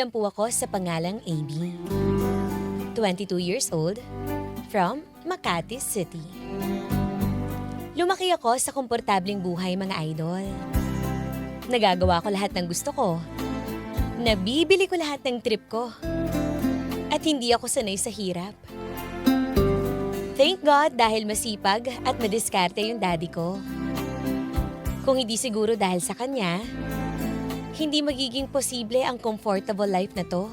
lang po ako sa pangalang Amy. 22 years old, from Makati City. Lumaki ako sa komportabling buhay mga idol. Nagagawa ko lahat ng gusto ko. Nabibili ko lahat ng trip ko. At hindi ako sanay sa hirap. Thank God dahil masipag at madiskarte yung daddy ko. Kung hindi siguro dahil sa kanya, hindi magiging posible ang comfortable life na to.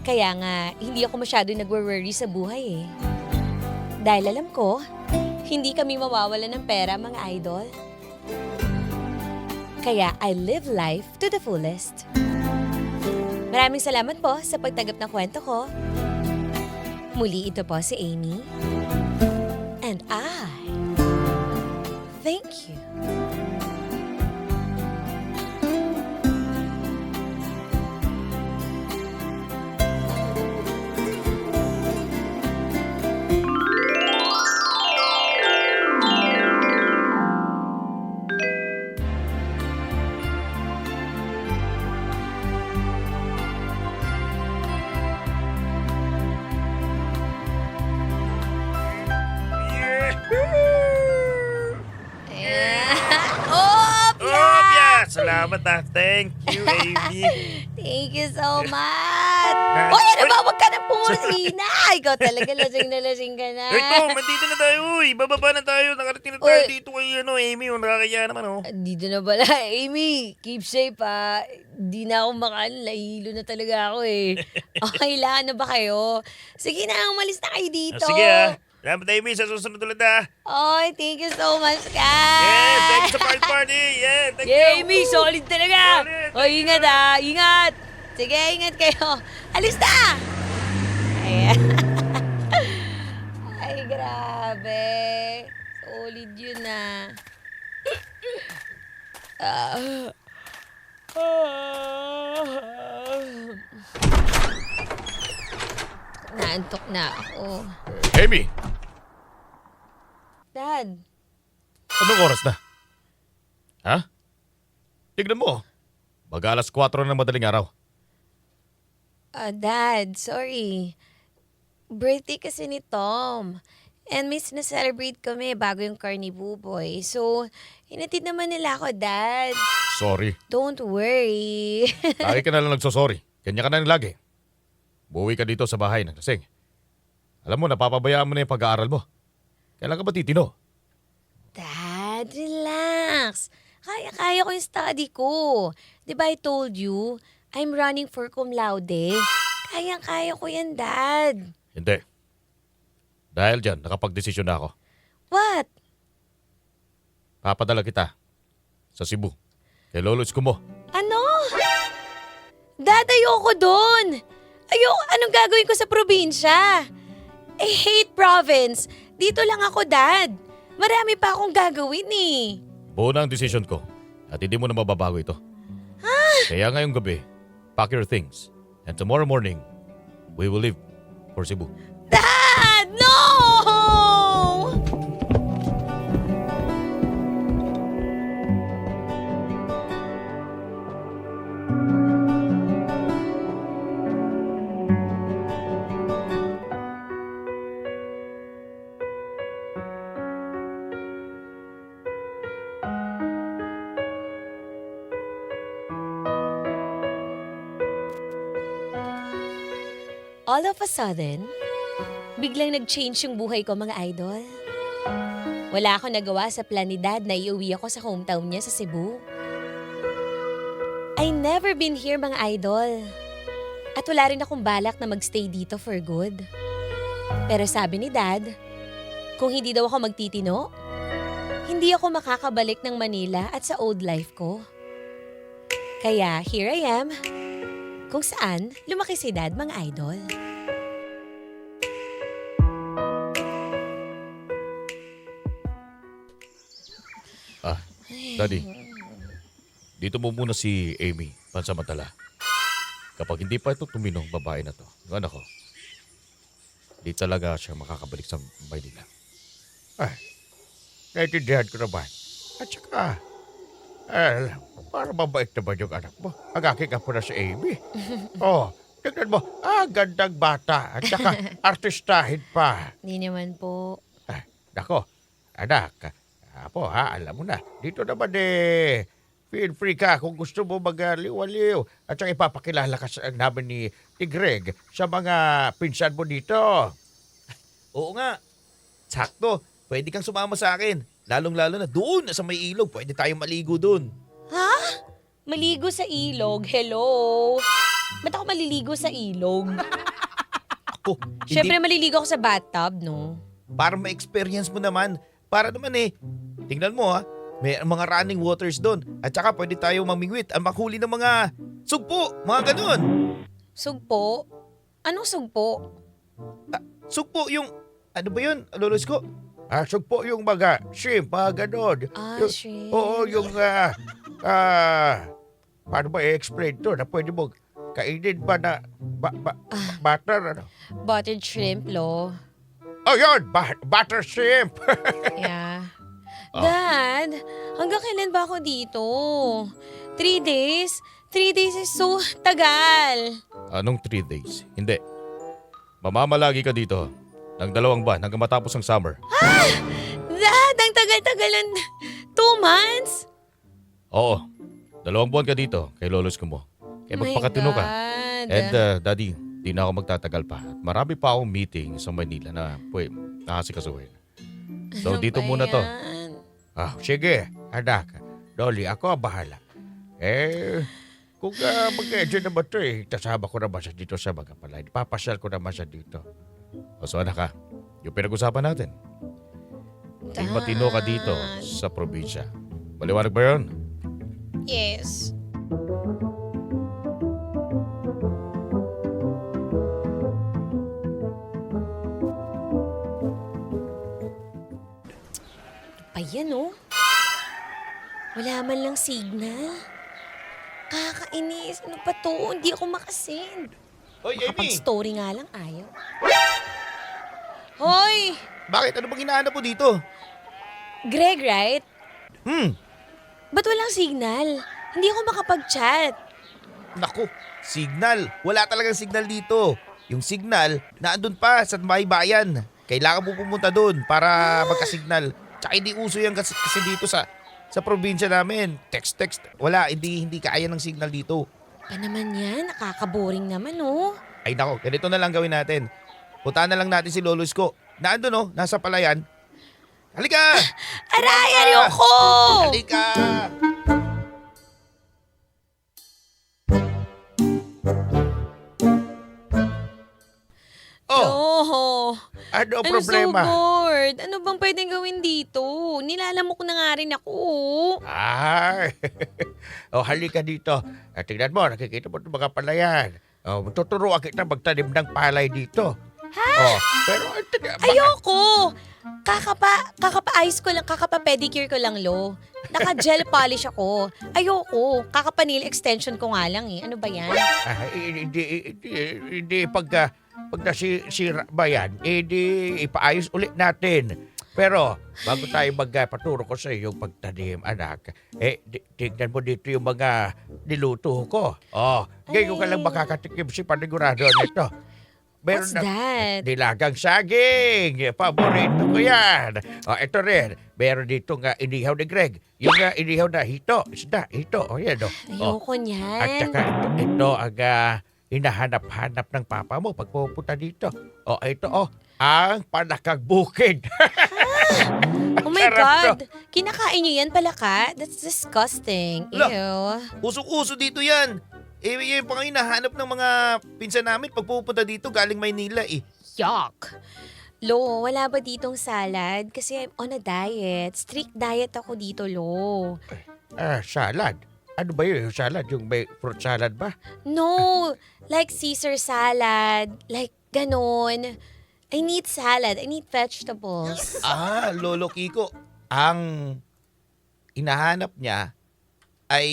Kaya nga, hindi ako masyado nagwo-worry sa buhay eh. Dahil alam ko, hindi kami mawawala ng pera mga idol. Kaya I live life to the fullest. Maraming salamat po sa pagtanggap ng kwento ko. Muli ito po si Amy. Salamat ah. Thank you, Amy. Thank you so much! Hoy, ano ba? Huwag ka nang pumusina! Ikaw talaga, lasing na lasing ka na. Ito, mandito na tayo. Uy, bababa na tayo. Nakarating na tayo Uy. dito kay ano, Amy. Oh, nakakaya naman, oh. Dito na pala, Amy. Keep safe, ha. Di na ako makaan. Lahilo na talaga ako, eh. Okay lang, ano ba kayo? Sige na, umalis na kayo dito. Ah, sige, ah. Salamat, Amy. Sa susunod ulit, ah. Oy, thank you so much, guys. Yes, thank you sa party party. Yeah, thank you. Amy, solid talaga. Solid. O, ingat ha. Ingat. Sige, ingat kayo. Alis na! Ayan. Ay, grabe. Solid yun ah. Ah. Naantok na ako. Amy, Dad, anong oras na? Ha? Tignan mo. Mag alas 4 na ng madaling araw. Ah, Dad, sorry. Birthday kasi ni Tom. And may sinaselebrate kami bago yung Carnival Boy. So, hinatid naman nila ako, Dad. Sorry. Don't worry. Lagi ka na lang nagsosorry. Kanya ka na lang lagi. Buwi ka dito sa bahay ng lasing. Alam mo, napapabayaan mo na yung pag-aaral mo. Kailan ka ba titino? Dad, relax. Kaya-kaya ko yung study ko. Di ba I told you, I'm running for cum laude. Kaya-kaya ko yan, Dad. Hindi. Dahil dyan, nakapag-desisyon na ako. What? Papadala kita sa Cebu. Kay Lolo Isko mo. Ano? Dad, ayoko doon. Ayoko, anong gagawin ko sa probinsya? I hate province. Dito lang ako, Dad. Marami pa akong gagawin eh. Buo na ang desisyon ko. At hindi mo na mababago ito. Kaya ngayong gabi, pack your things. And tomorrow morning, we will leave for Cebu. Dad, no! All of a sudden, biglang nag-change yung buhay ko mga idol. Wala akong nagawa sa plan ni Dad na iuwi ako sa hometown niya sa Cebu. I never been here mga idol. At wala rin akong balak na magstay dito for good. Pero sabi ni Dad, kung hindi daw ako magtitino, hindi ako makakabalik ng Manila at sa old life ko. Kaya here I am, kung saan lumaki si Dad mga idol. Daddy. Dito mo muna si Amy, pansamantala. Kapag hindi pa ito tuminong babae na to, yung anak ko, di talaga siya makakabalik sa Maynila. Ay, naintindihan ko naman. At saka, eh, para mabait naman yung anak mo. Ang aking apo na si Amy. oh, tignan mo, ah, gandang bata. At saka, artistahin pa. Hindi naman po. Ah, nako, anak, apo ha, alam mo na. Dito naman eh, feel free ka kung gusto mo mag-liwaliw. At saka ipapakilala ka sa namin ni, ni Greg sa mga pinsan mo dito. Oo nga. Sakto. Pwede kang sumama sa akin. Lalong-lalo na doon sa may ilog. Pwede tayong maligo doon. Maligo sa ilog. Hello? Ba't ako maliligo sa ilog? Ako, Siyempre hindi, maliligo ako sa bathtub, no? para ma-experience mo naman. Para naman eh, tingnan mo ha, may mga running waters doon. At saka pwede tayo mamingwit at maghuli ng mga sugpo, mga ganun. Sugpo? Anong sugpo? Sugpo yung, ano ba yun, lolos ko? Asok po yung mga shrimp, mga ganon. Ah, Yung- shrimp. Oo, yung, ah, ah, paano ba i-explain to na pwede mo kainin ba na ba, ba, Ah. butter, ano? Buttered shrimp, lo. Oh, yun, ba- butter shrimp. Yeah. Ah. Dad, hanggang kailan ba ako dito? Three days? Three days is so tagal. Anong three days? Hindi. Mamamalagi ka dito ng dalawang buwan hanggang matapos ang summer. Dad, ang tagal-tagal ng two months? Oo. Dalawang buwan ka dito kay Lolos ko mo. Kaya my magpakatino ka. God. And uh, Daddy, di na ako magtatagal pa. At Marami pa akong meeting sa Manila na pwede nakasikasuhin. So Ano dito ba muna to. yan? Ah, sige, anak. Dolly, ako bahala. Eh, kung uh, mag-edyo naman to eh, kasama ko naman siya dito sa mga palay. Papasyal ko naman siya dito. O so anak ka, yung pinag-usapan natin. Maging matino ka dito sa probinsya. Maliwanag ba yun? Yes. Pa yan, oh. Wala man lang signal. Kakainis. Ano pa to? Hindi ako makasend. Hoy, Amy! Makapag-story nga lang, ayaw. Hoy! Bakit? Ano bang hinahanap mo dito? Greg, right? Hmm, Ba't walang signal? Hindi ako makapag-chat. naku, signal. Wala talagang signal dito. Yung signal, naandun pa sa may bayan. Kailangan mo pumunta doon para magka-signal. Tsaka hindi uso yan kasi, kasi dito sa sa probinsya namin. Text-text. Wala, hindi hindi kaya ng signal dito. Pa naman yan, nakaka-boring naman, oh. Ay nako, ganito na lang gawin natin. Puntahan na lang natin si Lolo Isko. Naandun no, nasa palayan. Halika! Aray, ayoko! Halika! Oh, Oh, ano I'm problema? so bored. Ano bang pwedeng gawin dito? Nilalamok na nga rin ako. oh. Ay, oh, halika dito. At tingnan mo, nakikita mo itong mga palayan. Oh, tuturuan kita magtanim ng palay dito. Ha? Oh, pero, tiga- baka- Ayoko! Kakapa, kakapa-ice ko lang, kakapa-pedicure ko lang, lo. Naka-gel polish ako. Ayoko. Kakapa-nail extension ko nga lang eh. Ano ba yan? Ah, hindi, hindi, hindi pagka, pag nasira ba yan, hindi ipaayos ulit natin. Pero, bago tayo magpaturo ko sa iyo pagtanim, anak, eh, tignan mo dito yung mga niluto ko. Oh, ngayon ka lang makakatikim si panigurado nito. What's that? Nilagang saging. Paborito ko yan. O, ito rin. Meron dito nga inihaw ni Greg. Yung nga inihaw na hito. Isda, hito. O, yan o. O, Ayoko at niyan. saka ito, ito ang ah, hinahanap-hanap ng papa mo pag pupunta dito. O, ito o. Ang panakagbukid. Oh my sarap God! Kinakain niyo yan palaka? That's disgusting. Ala. Ew. Usok-uso dito yan. Eh, yun pa nga hinahanap ng mga pinsan namin pag pupunta dito galing Maynila eh. Yuck! Lo, wala ba ditong salad? Kasi I'm on a diet. Strict diet ako dito, Lo. ah, salad. Ano ba yun? Yung salad? Yung may fruit salad ba? No! Like Caesar salad. Like ganon. I need salad. I need vegetables. Ah, Lolo Kiko, ang hinahanap niya ay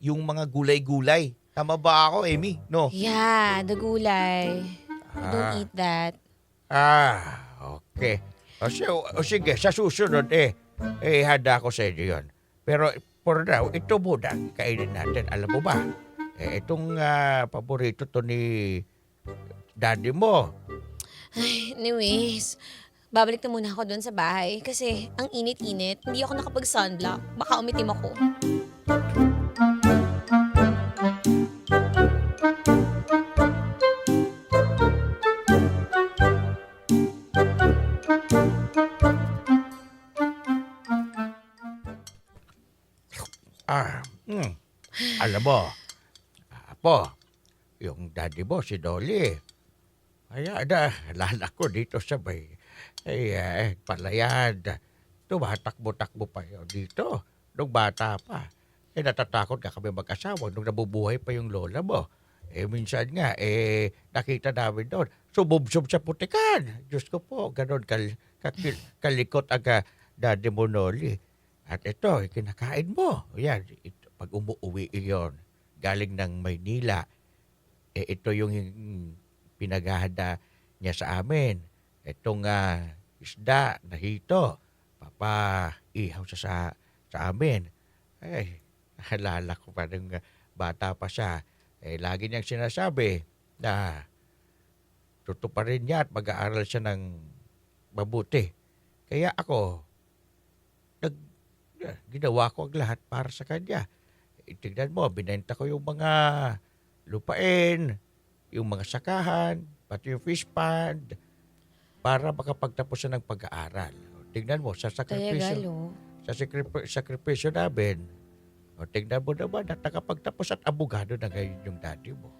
yung mga gulay-gulay. Tama ba ako, Amy? No? Yeah, the gulay. Ah. Don't eat that. Ah, okay. O, si- o sige, sa susunod eh, eh, handa ko sa inyo yun. Pero for now, ito muna, kainin natin. Alam mo ba, eh, itong ah, paborito to ni daddy mo. Anyways, babalik na muna ako doon sa bahay kasi ang init-init. Hindi ako nakapag-sunblock. Baka umitim ako. Alam mo, apo, yung daddy mo, si Dolly, kaya na, lala ko dito sa may, ay, eh, palayan. Tumatakbo-takbo pa yun dito, nung bata pa. Eh, natatakot ka kami mag-asawa nung nabubuhay pa yung lola mo. Eh, minsan nga, eh, nakita namin doon, sumubsob sa putikan. Diyos ko po, ganon kal, kakil, kalikot aga daddy mo, Noli. At ito, eh, kinakain mo. Yan, pag umuwi iyon, galing ng Maynila, eh, ito yung pinaghahanda niya sa amin. Itong ah, isda na hito, papa, ihaw sa, sa, amin. Ay, naalala ko pa nung bata pa siya. Eh, lagi niyang sinasabi na tutuparin niya at mag-aaral siya ng mabuti. Kaya ako, nag, eh, ginawa ko ang lahat para sa kanya. Tignan mo, binenta ko yung mga lupain, yung mga sakahan, pati yung fish pond, para makapagtapos ng pag-aaral. Tignan mo, sa sakripisyo, lo. sa sakripi- sakripisyo namin, o tignan mo naman at nakapagtapos at abogado na ngayon yung daddy mo.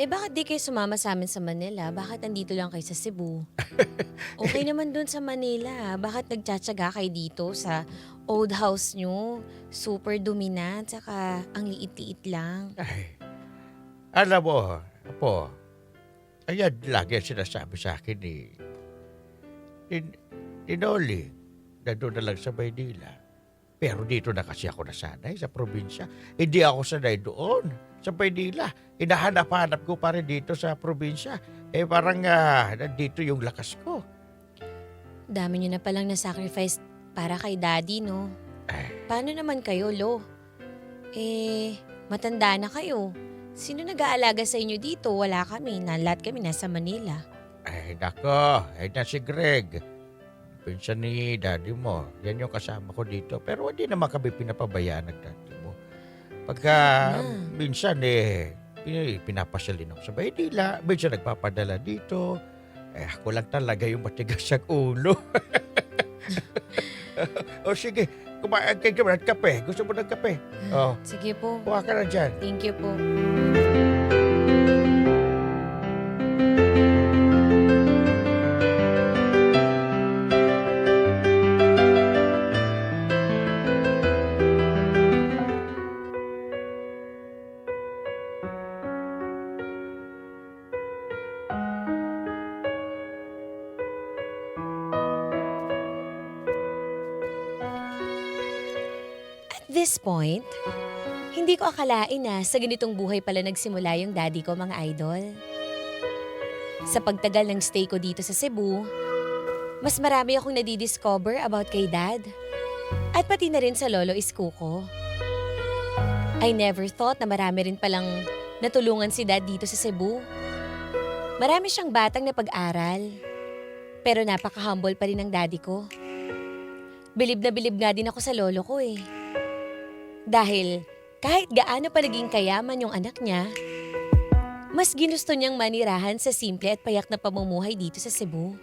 Eh bakit di kayo sumama sa amin sa Manila? Bakit andito lang kayo sa Cebu? Okay naman dun sa Manila. Bakit nagtsatsaga kayo dito sa old house nyo? Super dumi na, tsaka ang liit-liit lang. Ay, alam mo, po, ayan lagi ang sinasabi sa akin ni, ni, ni Noli, na doon na lang sa Maynila. Pero dito na kasi ako nasanay sa probinsya. Hindi ako sanay doon sa Maynila. Hinahanap-hanap ko pa rin dito sa probinsya. Eh parang ah, nandito yung lakas ko. Dami nyo na palang na-sacrifice para kay daddy, no? Ay, Paano naman kayo, Lo? Eh, matanda na kayo. Sino nag-aalaga sa inyo dito? Wala kami. Na lahat kami nasa Manila. ay nako, ay na si Greg. Pinsan ni daddy mo. Yan yung kasama ko dito. Pero hindi naman kami pinapabayaan mo. Pagka Ah. minsan eh, pin- pinapasyalin ako sa Maynila. Minsan nagpapadala dito. Eh ako lang talaga yung matigas sa ulo. o sige, kumain kayo ka ng kape. Gusto mo ng kape? Oh, Sige po. kuha ka na dyan. Thank you po. Akalain na sa ganitong buhay pala nagsimula yung daddy ko mga idol. Sa pagtagal ng stay ko dito sa Cebu, mas marami akong nadidiscover about kay dad. At pati na rin sa lolo isko ko. I never thought na marami rin palang natulungan si dad dito sa Cebu. Marami siyang batang na pag-aral. Pero napaka-humble pa rin ng daddy ko. Bilib na bilib nga din ako sa lolo ko eh. Dahil kahit gaano pa naging kayaman yung anak niya, mas ginusto niyang manirahan sa simple at payak na pamumuhay dito sa Cebu.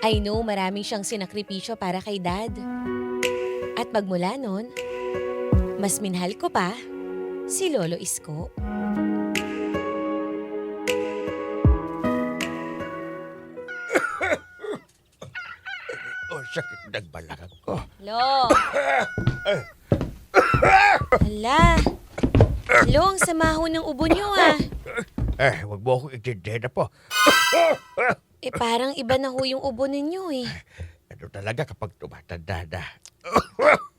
I know maraming siyang sinakripisyo para kay dad. At magmula nun, mas minahal ko pa si Lolo Isko. Oh, sakit ng balakang ko. Lo! Hala! Lo, ang samaho ng ubo niyo ah. Eh, wag mo akong itindihan na po. Eh parang iba na ho yung ubo ninyo eh. Ano talaga kapag tumatanda na.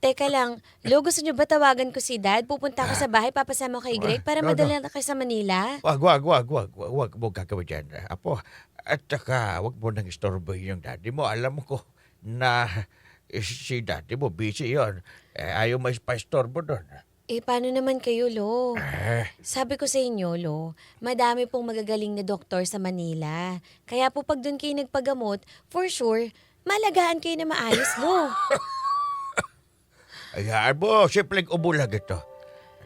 Teka lang, Lo, gusto niyo ba tawagan ko si Dad? Pupunta ako sa bahay, papasama ko kay Greg para No, no. madala na kayo sa Manila. Wag, wag, wag, wag, wag, wag mo gagawin dyan, Apo. At saka, wag mo nang istorbo yung daddy mo. Alam ko na eh, si daddy mo busy yon. Eh, ayaw may pa-istorbo doon. Eh, paano naman kayo, Lo? Eh, Sabi ko sa inyo, Lo, madami pong magagaling na doktor sa Manila. Kaya po pag doon kayo nagpagamot, for sure, malagaan kayo na maayos, Lo. Hayaan mo, simpleng umulag ito.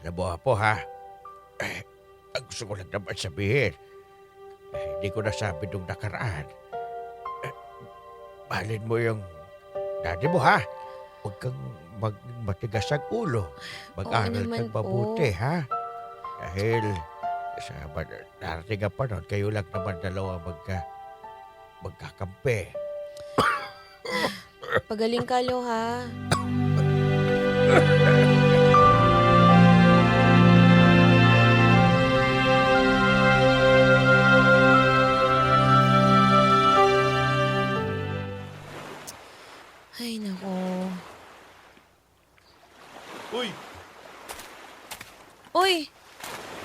Alam mo po ha, eh, ang gusto ko lang naman sabihin, eh, hindi ko nasabi nung nakaraan. Eh, mahalin mo yung daddy mo ha. Huwag kang mag matigas ang ulo. Mag-aral kang mabuti ha. Dahil sa darating ang panahon, kayo lang naman dalawa magka, magkakampi. Pagaling ka, Lo, ha?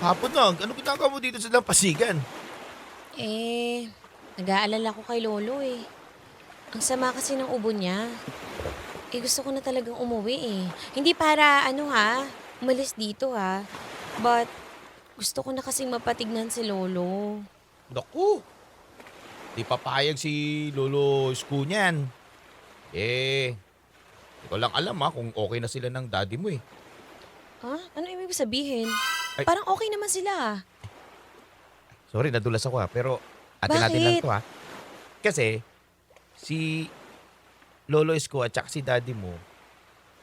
hapon na. Ano ginagawa mo dito sa Lampasigan? Eh, nag-aalala ko kay Lolo eh. Ang sama kasi ng ubo niya. Eh, gusto ko na talagang umuwi eh. Hindi para, ano ha, umalis dito ha. But, gusto ko na kasing mapatignan si Lolo. Naku! Di papayag si Lolo Isko niyan. Eh, hindi ko lang alam ha kung okay na sila ng daddy mo eh. Ha? Ano ibig sabihin? Ay. Parang okay naman sila ah. Sorry, nadulas ako ha. Pero atin natin lang Bakit? to ha. Kasi, si Lolo Isko at saka si daddy mo,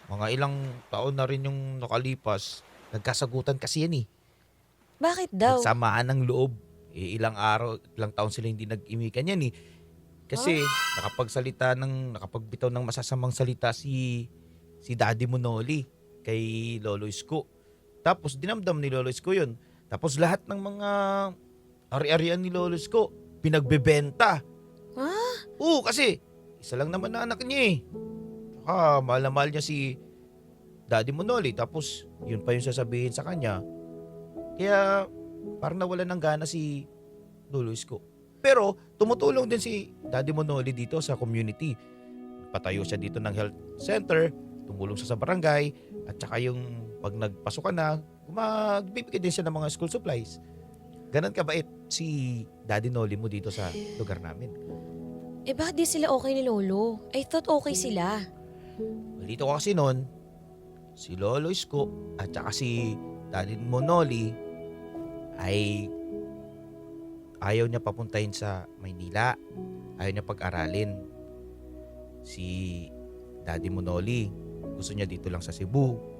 mga ilang taon na rin yung nakalipas, nagkasagutan kasi yan eh. Bakit daw? Nagsamaan ng loob. Eh, ilang araw, ilang taon sila hindi nag-imikan yan eh. Kasi nakapagsalita ng, nakapagbitaw ng masasamang salita si si Daddy Monoli kay Lolo Isko. Tapos dinamdam ni Lolo Isko yun. Tapos lahat ng mga ari-arian ni Lolo Isko, pinagbebenta. Ha? Oo, kasi isa lang naman na anak niya eh. Saka mahal na mahal niya si Daddy Monoli. Tapos yun pa yung sasabihin sa kanya. Kaya parang nawala ng gana si Lolo Isko. Pero tumutulong din si Daddy Monoli dito sa community. Patayo siya dito ng health center, tumulong siya sa barangay, at saka yung pag nagpasok ka na, magbibigay din siya ng mga school supplies. Ganon kabait si Daddy Noli mo dito sa lugar namin. Eh bakit di sila okay ni Lolo? I thought okay sila. Balito ko kasi noon, si Lolo Isko at saka si Daddy Monoli ay ayaw niya papuntahin sa Maynila. Ayaw niya pag-aralin. Si Daddy Monoli, gusto niya dito lang sa Cebu.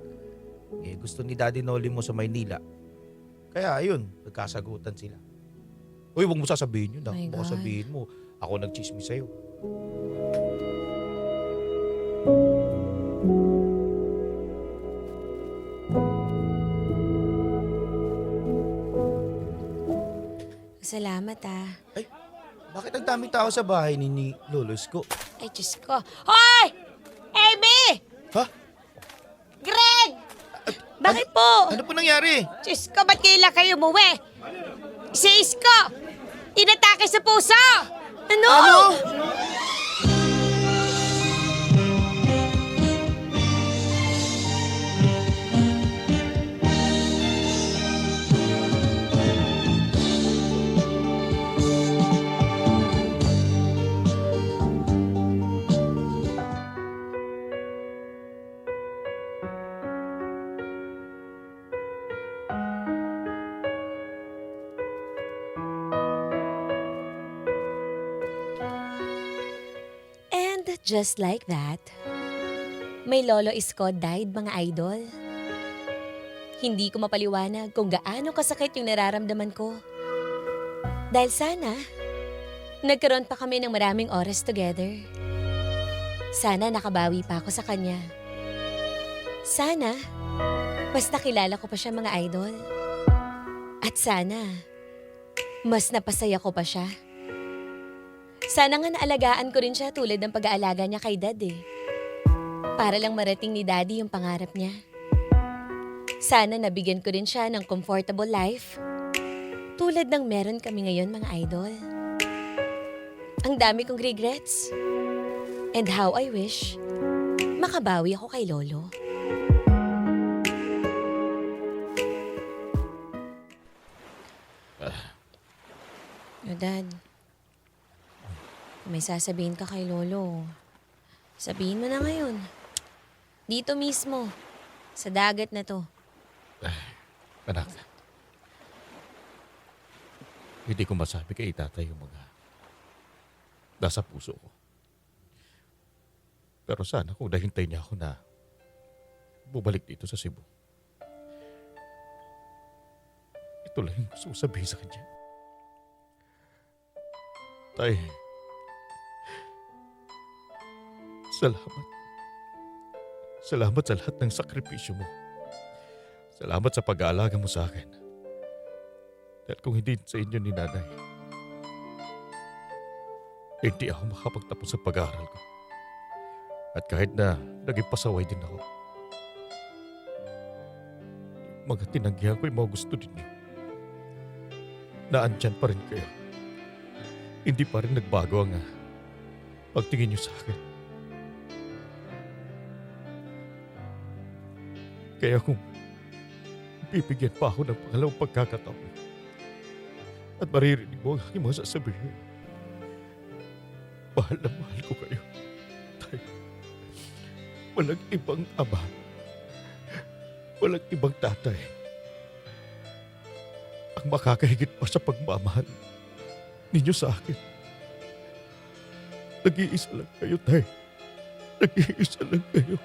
Eh, gusto ni Daddy Noli mo sa Maynila. Kaya ayun, nagkasagutan sila. Uy, huwag mo sasabihin yun. ah. My Baka God. sabihin mo, ako nagchismis sa'yo. Salamat ah. Bakit ang daming tao sa bahay ni, ni Lolo Isko? Ay, Diyos ko. Hoy! Amy! Ha? Bakit po? Ano po nangyari? Diyos ko, ba't kailan kayo umuwi? Si Isko! Inatake sa puso! Ano? And just like that, may Lolo Isko died mga idol. Hindi ko mapaliwanag kung gaano kasakit yung nararamdaman ko. Dahil sana, nagkaroon pa kami ng maraming oras together. Sana nakabawi pa ako sa kanya. Sana, mas nakilala ko pa siya mga idol. At sana, mas napasaya ko pa siya. Sana nga naalagaan ko rin siya tulad ng pag-aalaga niya kay dad eh. para lang marating ni Daddy yung pangarap niya. Sana nabigyan ko rin siya ng comfortable life. Tulad ng meron kami ngayon mga idol. Ang dami kong regrets. And how I wish makabawi ako kay Lolo. Oh, Dad. May sasabihin ka kay Lolo, sabihin mo na ngayon. Dito mismo, sa dagat na to. Anak. Hindi ko masabi kay tatay yung mga nasa puso ko. Pero sana kung nahintay niya ako na bumalik dito sa Cebu. Ito lang yung gusto ko sabihin sa kanya. Tay, salamat. Salamat sa lahat ng sakripisyo mo. Salamat sa pag-aalaga mo sa akin. Dahil kung hindi sa inyo ni nanay, hindi ako makapagtapos sa pag-aaral ko. At kahit na naging pasaway din ako, mga tinanggihan ko yung mga gusto ninyo. Naandyan pa rin kayo. Hindi pa rin nagbago ang ah, pagtingin niyo sa akin. Kaya kung bibigyan pa ako ng pangalawang pagkakataon at maririnig mo ang aking mga sasabihin, mahal na mahal ko kayo. Tay, walang ibang ama. Walang ibang tatay. Ang makakahigit pa sa pagmamahal ninyo sa akin. Nag-iisa lang kayo, Tay. Nag-iisa lang kayo.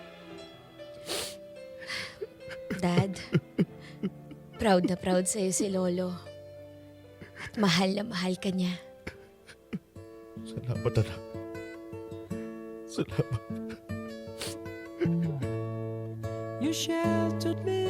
Proud na proud sa'yo si Lolo. At mahal na mahal ka niya. Salamat, anak. Salamat. You sheltered me